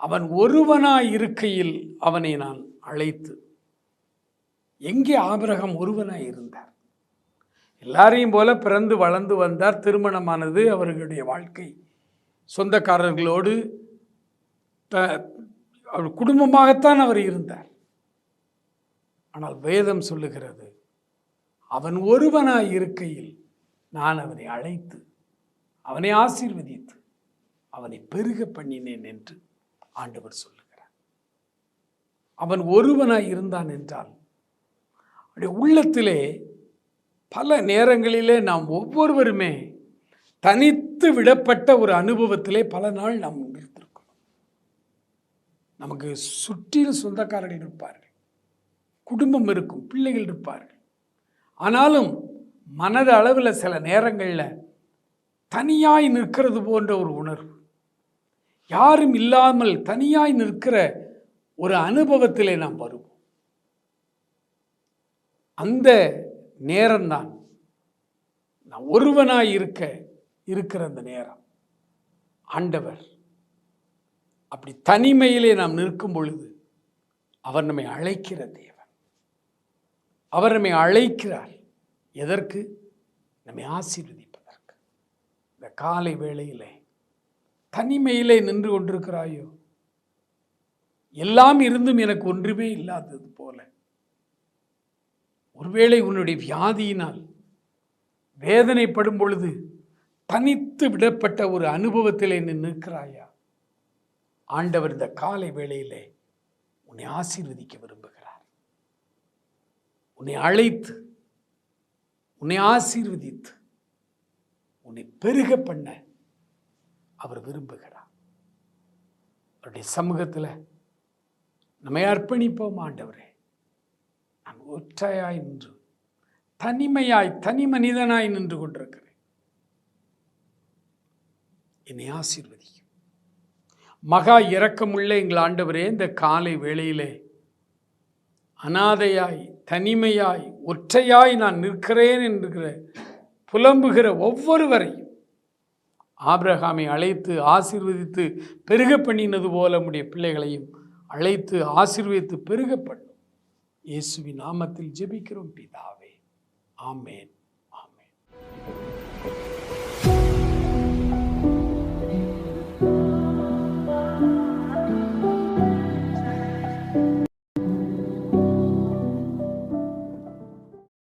அவன் ஒருவனாய் இருக்கையில் அவனை நான் அழைத்து எங்கே ஆபிரகம் ஒருவனாய் இருந்தார்? எல்லாரையும் போல பிறந்து வளர்ந்து வந்தார். திருமணமானது அவர்களுடைய வாழ்க்கை. சொந்தக்காரர்களோடு த அவர் குடும்பமாகத்தான் அவர் இருந்தார். ஆனால் வேதம் சொல்லுகிறது அவன் ஒருவனாய் இருக்கையில் நான் அவனை அழைத்து அவனை ஆசீர்வதித்து அவனை பெருக பண்ணினேன் என்று ஆண்டவர் சொல்லுகிறார். அவன் ஒருவனாய் இருந்தான் என்றால் அப்படி உள்ளத்திலே பல நேரங்களிலே நாம் ஒவ்வொருவருமே தனித்து விடப்பட்ட ஒரு அனுபவத்திலே பல நாள் நாம் இருந்திருக்கிறோம் நமக்கு சுற்றிலும் சொந்தக்காரர்கள் இருப்பார்கள் குடும்பம் இருக்கும் பிள்ளைகள் இருப்பார்கள். ஆனாலும் மனத அளவில் சில நேரங்களில் தனியாய் நிற்கிறது போன்ற ஒரு உணர்வு. யாரும் இல்லாமல் தனியாய் நிற்கிற ஒரு அனுபவத்திலே நாம் வருவோம். அந்த நேரம்தான் நான் ஒருவனாய் இருக்க இருக்கிற அந்த நேரம். ஆண்டவர் அப்படி தனிமையிலே நாம் நிற்கும் பொழுது அவர் நம்மை அழைக்கிற தேவன். அவர் நம்மை அழைக்கிறார். எதற்கு? நம்மை ஆசீர்வதிப்பதற்கு. இந்த காலை வேளையிலே தனிமையிலே நின்று கொண்டிருக்கிறாயோ? எல்லாம் இருந்தும் எனக்கு ஒன்றுமே இல்லாதது போல. ஒருவேளை உன்னுடைய வியாதியினால் வேதனைப்படும் பொழுது தனித்து விடப்பட்ட ஒரு அனுபவத்திலே நீ நிற்கிறாயா? ஆண்டவர் இந்த காலை வேளையிலே உன்னை ஆசீர்வதிக்க விரும்புகிறார். உன்னை அழைத்து உன்னை ஆசீர்வதித்து உன்னை பெருக பண்ண அவர் விரும்புகிறார். அவருடைய சமூகத்தில் நம்மை அர்ப்பணிப்போம் ஆண்டவரே. நான் ஒற்றையாய் நின்று தனிமையாய் தனி மனிதனாய் நின்று கொண்டிருக்கிறேன். என்னை ஆசீர்வதிக்கும் மகா இரக்கமுள்ள எங்கள் ஆண்டவரே இந்த காலை வேளையிலே அனாதையாய் தனிமையாய் ஒற்றையாய் நான் நிற்கிறேன் என்கிற புலம்புகிற ஒவ்வொருவரையும் ஆப்ரஹாமை அழைத்து ஆசீர்வதித்து பெருக பண்ணினது போல நம்முடைய பிள்ளைகளையும் அழைத்து ஆசீர்வதித்து பெருக பண்ணும் இயேசுவின் நாமத்தில் ஜெபிக்கிறோம் பிதாவே. ஆமேன். ஆமேன்.